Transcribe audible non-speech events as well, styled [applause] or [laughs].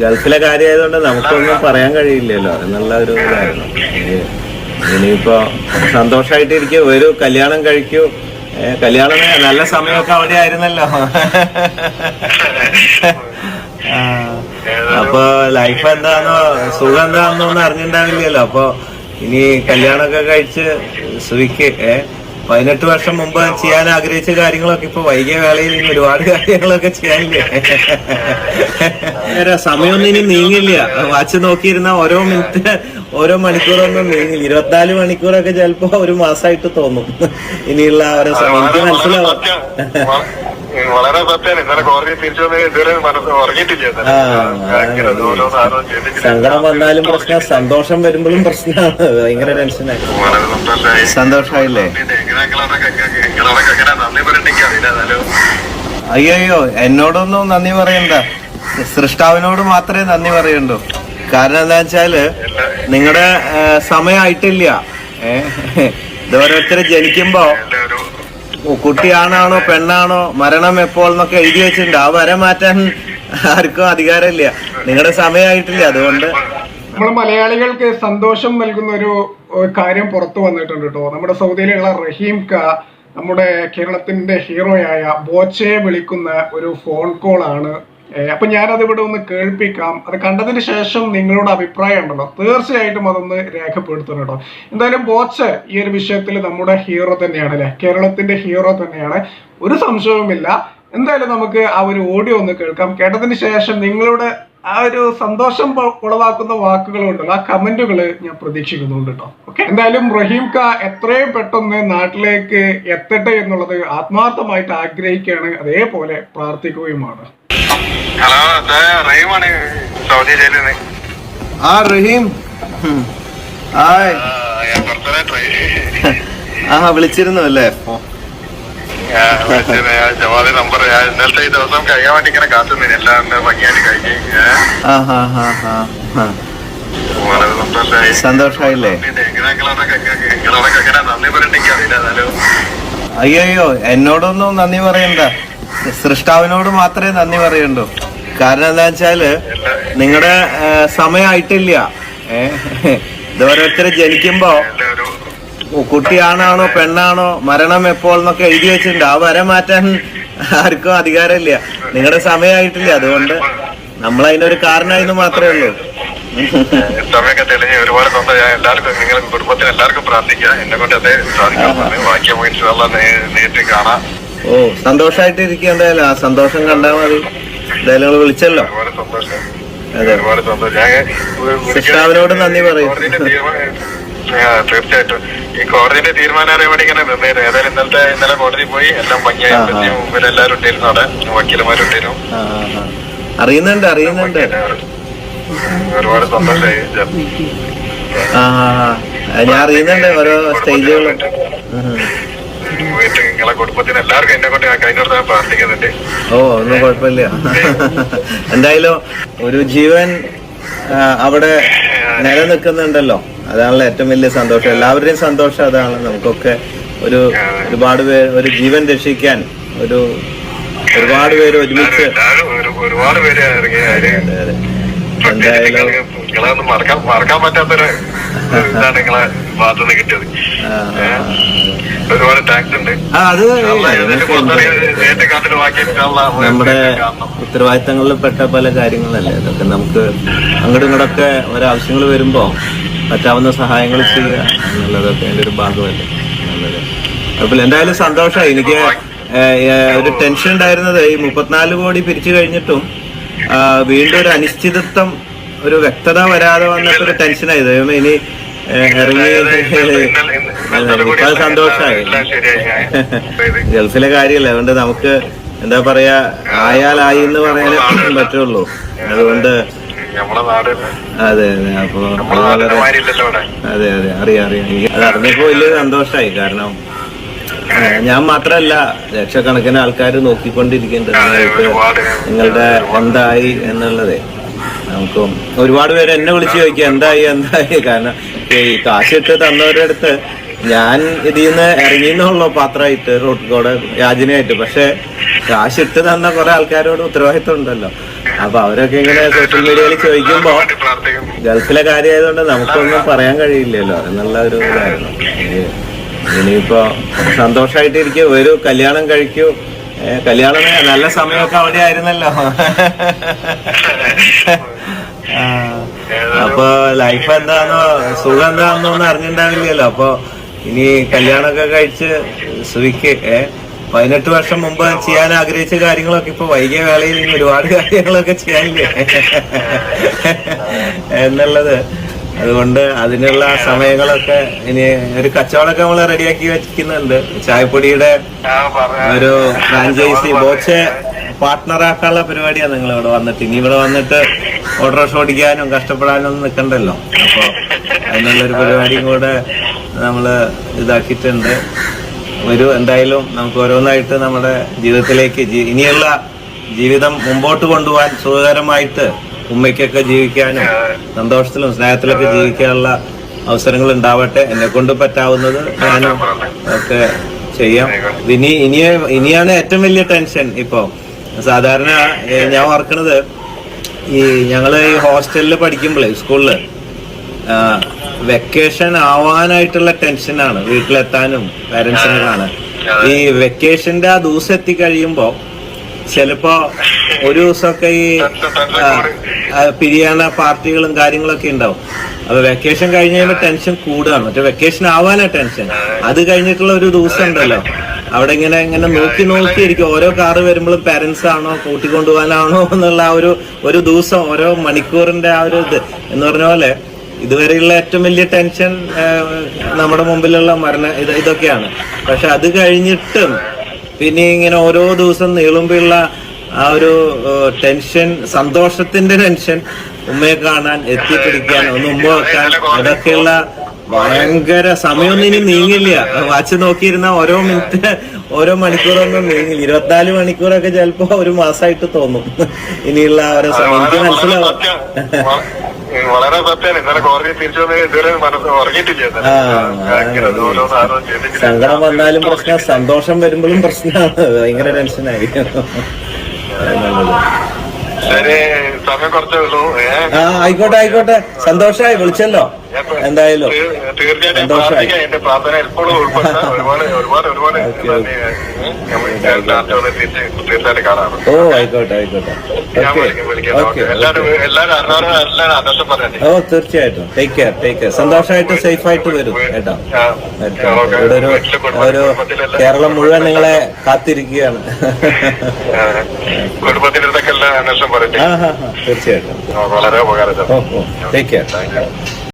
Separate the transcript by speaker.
Speaker 1: ഗൾഫിലെ കാര്യമായതുകൊണ്ട് നമുക്കൊന്നും പറയാൻ കഴിയില്ലല്ലോ. എന്നുള്ള ഒരു ഇതായിരുന്നു. ഇനി- ഇനിയിപ്പോ സന്തോഷമായിട്ടിരിക്കും ഒരു കല്യാണം കഴിക്കൂ. കല്യാണം നല്ല സമയമൊക്കെ അവിടെ ആയിരുന്നല്ലോ. അപ്പൊ ലൈഫ് എന്താണെന്നോ സുഖം എന്താണെന്നോ ഒന്നും അറിഞ്ഞിട്ടുണ്ടാവില്ലല്ലോ അപ്പൊ ഇനി കല്യാണമൊക്കെ കഴിച്ച് സുഖിക്ക് ഏ? പതിനെട്ട് വർഷം മുമ്പ് ചെയ്യാൻ ആഗ്രഹിച്ച കാര്യങ്ങളൊക്കെ ഇപ്പൊ വൈകിയ വേളയിൽ ഇനി ഒരുപാട് കാര്യങ്ങളൊക്കെ ചെയ്യാനില്ലേ? സമയമൊന്നും ഇനി നീങ്ങില്ല. വാച്ച് നോക്കിയിരുന്ന ഓരോ മിനിറ്റ് ഓരോ മണിക്കൂറൊന്നും നീങ്ങില്ല. ഇരുപത്തിനാല് മണിക്കൂറൊക്കെ ചിലപ്പോ ഒരു മാസമായിട്ട് തോന്നും. ഇനിയുള്ള ഓരോ സമയം. എനിക്ക് മനസ്സിലാവും.
Speaker 2: വളരെ സത്യാണ് ഇന്നലെ കോടതി തിരിച്ചു വന്ന് ഇതുവരെ മനസ്സ് ഉറങ്ങിയിട്ടില്ല
Speaker 1: സങ്കടം വന്നാലും പ്രശ്ന സന്തോഷം വരുമ്പോഴും പ്രശ്നമാണ്. ഭയങ്കര ടെൻഷനായി. സന്തോഷമായില്ലേ? അയ്യോ എന്നോടൊന്നും നന്ദി പറയണ്ട. സൃഷ്ടാവിനോട് മാത്രമേ നന്ദി പറയണ്ടൂ. കാരണം എന്താ വെച്ചാൽ നിങ്ങളുടെ സമയമായിട്ടില്ല ഇതോരോരുത്തര് ഇത് ഓരോരുത്തർ ജനിക്കുമ്പോ കുട്ടിയാണാണോ പെണ്ണാണോ മരണം എപ്പോൾ എന്നൊക്കെ എഴുതി വെച്ചിട്ടുണ്ട്. ആ വരെ മാറ്റാൻ ആർക്കും അധികാരമില്ല. നിങ്ങളുടെ സമയമായിട്ടില്ല അതുകൊണ്ട്.
Speaker 3: നമ്മൾ മലയാളികൾക്ക് സന്തോഷം നൽകുന്ന ഒരു കാര്യം പുറത്തു വന്നിട്ടുണ്ട് കേട്ടോ നമ്മുടെ സൗദിയിലുള്ള റഹീം ക നമ്മുടെ കേരളത്തിന്റെ ഹീറോയായ ബോച്ചയെ വിളിക്കുന്ന ഒരു ഫോൺ കോൾ ആണ്. അപ്പൊ ഞാനത് ഇവിടെ ഒന്ന് കേൾപ്പിക്കാം. അത് കണ്ടതിന് ശേഷം നിങ്ങളുടെ അഭിപ്രായം ഉണ്ടല്ലോ. തീർച്ചയായിട്ടും അതൊന്ന് രേഖപ്പെടുത്തണം കേട്ടോ എന്തായാലും ബോച്ച ഈ ഒരു വിഷയത്തിൽ നമ്മുടെ ഹീറോ തന്നെയാണ് അല്ലെ കേരളത്തിന്റെ ഹീറോ തന്നെയാണ്. ഒരു സംശയവുമില്ല. എന്തായാലും നമുക്ക് ആ ഒരു ഓഡിയോ ഒന്ന് കേൾക്കാം. കേട്ടതിന് ശേഷം നിങ്ങളുടെ ആ ഒരു സന്തോഷം ഉളവാക്കുന്ന വാക്കുകളുണ്ടല്ലോ ആ കമന്റുകൾ ഞാൻ പ്രതീക്ഷിക്കുന്നുണ്ട് കേട്ടോ ഓക്കെ എന്തായാലും റഹീം ക എത്രയും പെട്ടെന്ന് നാട്ടിലേക്ക് എത്തട്ടെ എന്നുള്ളത് ആത്മാർത്ഥമായിട്ട് ആഗ്രഹിക്കുകയാണ്. അതേപോലെ പ്രാർത്ഥിക്കുകയുമാണ്.
Speaker 2: ഹലോ റഹീമാണ് സൗദി
Speaker 1: ആ റഹീം. ആ വിളിച്ചിരുന്നു അല്ലേ?
Speaker 2: ജവാദി നമ്പർ ഞാൻ ഇന്നലത്തെ ഈ ദിവസം കഴിയാൻ വേണ്ടി ഇങ്ങനെ കാത്തുനിന്നു. എല്ലാം ഭംഗിയായിട്ട്
Speaker 1: സന്തോഷായില്ലേ അയ്യോ എന്നോടൊന്നും നന്ദി പറയണ്ട. സൃഷ്ടാവിനോട് മാത്രമേ നന്ദി പറയണ്ടൂ. കാരണം എന്താ വെച്ചാൽ നിങ്ങളുടെ സമയമായിട്ടില്ല ഏഹ് ഇത് ഓരോരുത്തർ ജനിക്കുമ്പോ കുട്ടിയാണാണോ പെണ്ണാണോ മരണം എപ്പോൾ എന്നൊക്കെ എഴുതി വെച്ചിട്ടുണ്ട്. ആ വര മാറ്റാൻ ആർക്കും അധികാരമില്ല. നിങ്ങളുടെ സമയമായിട്ടില്ല. അതുകൊണ്ട് നമ്മൾ അതിനൊരു കാരണമായിരുന്നു മാത്രമേ ഉള്ളൂ.
Speaker 2: സമയമൊക്കെ തെളിഞ്ഞ് ഒരുപാട് സ്വന്തം ഞാൻ എല്ലാവർക്കും നിങ്ങളുടെ കുടുംബത്തിന് എല്ലാവർക്കും പ്രാർത്ഥിക്കാം. എന്നെ കൊണ്ട് അതേ സാധിക്കും. ബാക്കി പോയിട്ട് നേരിട്ട് കാണാം.
Speaker 1: ഓ സന്തോഷമായിട്ട് ഇരിക്കുക എന്തായാലും. ആ സന്തോഷം കണ്ടാൽ മതി. എന്തായാലും നിങ്ങൾ വിളിച്ചല്ലോ.
Speaker 2: സന്തോഷം.
Speaker 1: അതെ.
Speaker 2: ഒരുപാട് സന്തോഷം. ഞാൻ
Speaker 1: സിസ്റ്റാവിനോട് നന്ദി പറയും.
Speaker 2: തീർച്ചയായിട്ടും. ഈ കോടതിന്റെ തീരുമാനം അറിയാൻ വേണ്ടി ഇങ്ങനെ നിന്നേരും ഏതായാലും ഇന്നലത്തെ ഇന്നലെ കോടതി പോയി. എല്ലാം ഭംഗിയായി. മുമ്പിൽ എല്ലാവരും ഉണ്ടായിരുന്നു അവിടെ. വക്കീലന്മാരുണ്ടായിരുന്നു.
Speaker 1: അറിയുന്നുണ്ട് അറിയുന്നുണ്ട്.
Speaker 2: ഒരുപാട് സന്തോഷമായി.
Speaker 1: ഞാൻ അറിയുന്നുണ്ട് ഓരോ സ്റ്റേജുകളും
Speaker 2: നിങ്ങളെ കുടുംബത്തിന് എല്ലാവർക്കും എന്നെ കൊണ്ട് കഴിഞ്ഞോട് ഞാൻ പ്രാർത്ഥിക്കുന്നുണ്ട്.
Speaker 1: ഓ ഒന്നും കുഴപ്പമില്ല. എന്തായാലും ഒരു ജീവൻ അവിടെ നിലനിൽക്കുന്നുണ്ടല്ലോ. അതാണല്ലോ ഏറ്റവും വലിയ സന്തോഷം. എല്ലാവരുടെയും സന്തോഷം അതാണ്. നമുക്കൊക്കെ ഒരു ഒരുപാട് പേര് ഒരു ജീവൻ രക്ഷിക്കാൻ ഒരു ഒരുപാട് പേര് ഒരുമിച്ച്
Speaker 2: ഒരുപാട് പേര്
Speaker 1: എന്തായാലും
Speaker 2: മറക്കാൻ പറ്റാത്തൊരു ഇതാണ് നിങ്ങളെ ഭാഗത്തുനിന്ന് കിട്ടിയത്. ഒരുപാട് താങ്ക്സ് ഉണ്ട്.
Speaker 1: അത് നമ്മുടെ ഉത്തരവാദിത്തങ്ങളിൽ പെട്ട പല കാര്യങ്ങളല്ലേ? അതൊക്കെ നമുക്ക് അങ്ങോട്ടും ഇങ്ങോട്ടൊക്കെ ഒരാവശ്യങ്ങൾ വരുമ്പോൾ പറ്റാവുന്ന സഹായങ്ങൾ ചെയ്യുക എന്നുള്ളതൊക്കെ എന്റെ ഒരു ഭാഗമല്ലേ? അപ്പോൾ കുഴപ്പമില്ല എന്തായാലും സന്തോഷമായി. എനിക്ക് ഒരു ടെൻഷൻ ഉണ്ടായിരുന്നത് ഈ മുപ്പത്തിനാല് കോടി പിരിച്ചു കഴിഞ്ഞിട്ടും വീണ്ടും ഒരു അനിശ്ചിതത്വം ഒരു വ്യക്തത വരാതെ വന്നിട്ട് ഒരു ടെൻഷനായി. ദൈവം ഇനി ഇറങ്ങി സന്തോഷമായി. ഗൾഫിലെ കാര്യമല്ലേ? അതുകൊണ്ട് നമുക്ക് എന്താ പറയാ ആയാലായി എന്ന് പറയാനേ പറ്റുള്ളൂ. അതുകൊണ്ട് അതെ അതെ. അപ്പൊ അത് അതെ. അറിയാം അറിയാം. അത് അറിഞ്ഞപ്പോ വലിയ സന്തോഷമായി കാരണം ഞാൻ മാത്രല്ല ലക്ഷക്കണക്കിന് ആൾക്കാർ നോക്കിക്കൊണ്ടിരിക്കുന്നുണ്ട് നിങ്ങളുടെ എന്തായി എന്നുള്ളത്. നമുക്ക് ഒരുപാട് പേര് എന്നെ വിളിച്ചു ചോദിക്കുക എന്തായി എന്തായി? കാരണം ഈ കാശിട്ട് തന്നവരുടെ അടുത്ത് ഞാൻ ഇതിൽ നിന്ന് ഇറങ്ങിയെന്നുള്ളൂ പാത്രമായിട്ട് റോഡ് കൂടെ യാചനയായിട്ട് പക്ഷെ കാശ് ഇട്ട് തന്ന കുറെ ആൾക്കാരോട് ഉത്തരവാദിത്വം ഉണ്ടല്ലോ അപ്പൊ അവരൊക്കെ ഇങ്ങനെ സോഷ്യൽ മീഡിയയിൽ ചോദിക്കുമ്പോ ഗൾഫിലെ കാര്യമായതുകൊണ്ട് നമുക്കൊന്നും പറയാൻ കഴിയില്ലല്ലോ. എന്നുള്ള ഒരു ഇതായിരുന്നു. ഇനി- ഇനിയിപ്പോ സന്തോഷമായിട്ടിരിക്കും ഒരു കല്യാണം കഴിക്കൂ. കല്യാണം നല്ല സമയമൊക്കെ അവിടെ ആയിരുന്നല്ലോ. അപ്പൊ ലൈഫ് എന്താണോ സുഖം എന്താണെന്നോ ഒന്നും അറിഞ്ഞിട്ടുണ്ടാവില്ലല്ലോ. അപ്പൊ ഇനി കല്യാണമൊക്കെ കഴിച്ച് സുഖിക്ക് ഏഹ് പതിനെട്ട് വർഷം മുമ്പ് ചെയ്യാൻ ആഗ്രഹിച്ച കാര്യങ്ങളൊക്കെ ഇപ്പൊ വൈകിയ വേളയിൽ ഒരുപാട് കാര്യങ്ങളൊക്കെ ചെയ്യാനില്ലേ? എന്നുള്ളത്. അതുകൊണ്ട് അതിനുള്ള സമയങ്ങളൊക്കെ ഇനി ഒരു കച്ചവടമൊക്കെ നമ്മൾ റെഡിയാക്കി വെച്ചിരിക്കുന്നുണ്ട്. ചായപ്പൊടിയുടെ ഒരു ഫ്രാഞ്ചൈസി ബോച്ചെ പാർട്ട്ണറാക്കാനുള്ള പരിപാടിയാണ് നിങ്ങൾ ഇവിടെ വന്നിട്ട്. ഇനി ഇവിടെ വന്നിട്ട് ഓർഡർ ഓടിക്കാനും കഷ്ടപ്പെടാനും ഒന്നും നിൽക്കണ്ടല്ലോ അപ്പൊ അതിനുള്ളൊരു പരിപാടിയും കൂടെ നമ്മൾ ഇതാക്കിയിട്ടുണ്ട്. ഒരു എന്തായാലും നമുക്ക് ഓരോന്നായിട്ട് നമ്മുടെ ജീവിതത്തിലേക്ക് ഇനിയുള്ള ജീവിതം മുമ്പോട്ട് കൊണ്ടുപോകാൻ സുഖകരമായിട്ട് ഉമ്മയ്ക്കൊക്കെ ജീവിക്കാനും സന്തോഷത്തിലും സ്നേഹത്തിലൊക്കെ ജീവിക്കാനുള്ള അവസരങ്ങൾ ഉണ്ടാവട്ടെ. എന്നെ കൊണ്ട് പറ്റാവുന്നത് ഞാനും ഒക്കെ ചെയ്യാം. ഇനി ഇനി ഇനിയാണ് ഏറ്റവും വലിയ ടെൻഷൻ ഇപ്പൊ. സാധാരണ ഞാൻ ഓർക്കണത് ഈ ഞങ്ങൾ ഈ ഹോസ്റ്റലിൽ പഠിക്കുമ്പോൾ സ്കൂളിൽ വെക്കേഷൻ ആവാനായിട്ടുള്ള ടെൻഷനാണ് വീട്ടിലെത്താനും പാരന്റ്സിനെ കാണാൻ. ഈ വെക്കേഷന്റെ ആ ദിവസം എത്തിക്കഴിയുമ്പോ ചിലപ്പോ ഒരു ദിവസമൊക്കെ ഈ പിരിയാന പാർട്ടികളും കാര്യങ്ങളൊക്കെ ഉണ്ടാവും. അപ്പൊ വെക്കേഷൻ കഴിഞ്ഞ് ടെൻഷൻ കൂടുകയാണ്. മറ്റേ വെക്കേഷൻ ആവാനാ ടെൻഷൻ അത് കഴിഞ്ഞിട്ടുള്ള ഒരു ദിവസം ഉണ്ടല്ലോ. അവിടെ ഇങ്ങനെ ഇങ്ങനെ നോക്കി നോക്കി ഇരിക്കും ഓരോ കാറ് വരുമ്പോഴും പാരന്റ്സ് ആണോ കൂട്ടിക്കൊണ്ടുപോകാനാണോ എന്നുള്ള ആ ഒരു ഒരു ദിവസം ഓരോ മണിക്കൂറിന്റെ ആ ഒരു ഇത്. എന്ന് പറഞ്ഞ പോലെ ഇതുവരെയുള്ള ഏറ്റവും വലിയ ടെൻഷൻ നമ്മുടെ മുമ്പിലുള്ള മരണ ഇത് ഇതൊക്കെയാണ്. പക്ഷെ അത് കഴിഞ്ഞിട്ടും പിന്നെ ഇങ്ങനെ ഓരോ ദിവസം നീളുമ്പോഴുള്ള ആ ഒരു ടെൻഷൻ സന്തോഷത്തിന്റെ ടെൻഷൻ ഉമ്മയെ കാണാൻ എത്തിപ്പിടിക്കാൻ ഒന്ന് ഉമ്മ വെക്കാൻ അതൊക്കെയുള്ള ഭയങ്കര സമയമൊന്നും ഇനി നീങ്ങില്ല. വാച്ച് നോക്കിയിരുന്ന ഓരോ മിനിറ്റ് ഓരോ മണിക്കൂറൊന്നും നീങ്ങില്ല. ഇരുപത്തിനാല് മണിക്കൂറൊക്കെ ചിലപ്പോ ഒരു മാസമായിട്ട് തോന്നും. ഇനിയുള്ള ഓരോ സമയം. എനിക്ക് മനസ്സിലാവും.
Speaker 2: വളരെ സത്യാണ് ഇന്നലെ കോടതി തിരിച്ചു വന്ന് ഇതുവരെ ഉറങ്ങിയിട്ടില്ല
Speaker 1: സങ്കടം വന്നാലും പ്രശ്നം സന്തോഷം വരുമ്പോഴും പ്രശ്നമാണ്. ഭയങ്കര ടെൻഷനായി ആ ആയിക്കോട്ടെ ആയിക്കോട്ടെ. സന്തോഷായി വിളിച്ചല്ലോ. എന്തായാലും. സന്തോഷമായി. [laughs] ഓ ആയിക്കോട്ടെ ആയിക്കോട്ടെ. ഓ തീർച്ചയായിട്ടും. ടേക്ക് കെയർ ടേക്ക് കെയർ സന്തോഷമായിട്ട് സേഫ് ആയിട്ട് വരും. കേട്ടോ. ഇവിടെ ഒരു ഒരു കേരളം മുഴുവൻ നിങ്ങളെ കാത്തിരിക്കുകയാണ്.
Speaker 2: കുടുംബത്തിനടുത്തൊക്കെ അന്വേഷണം പറയട്ടെ
Speaker 1: തീർച്ചയായിട്ടും.
Speaker 2: വളരെ ഉപകാരം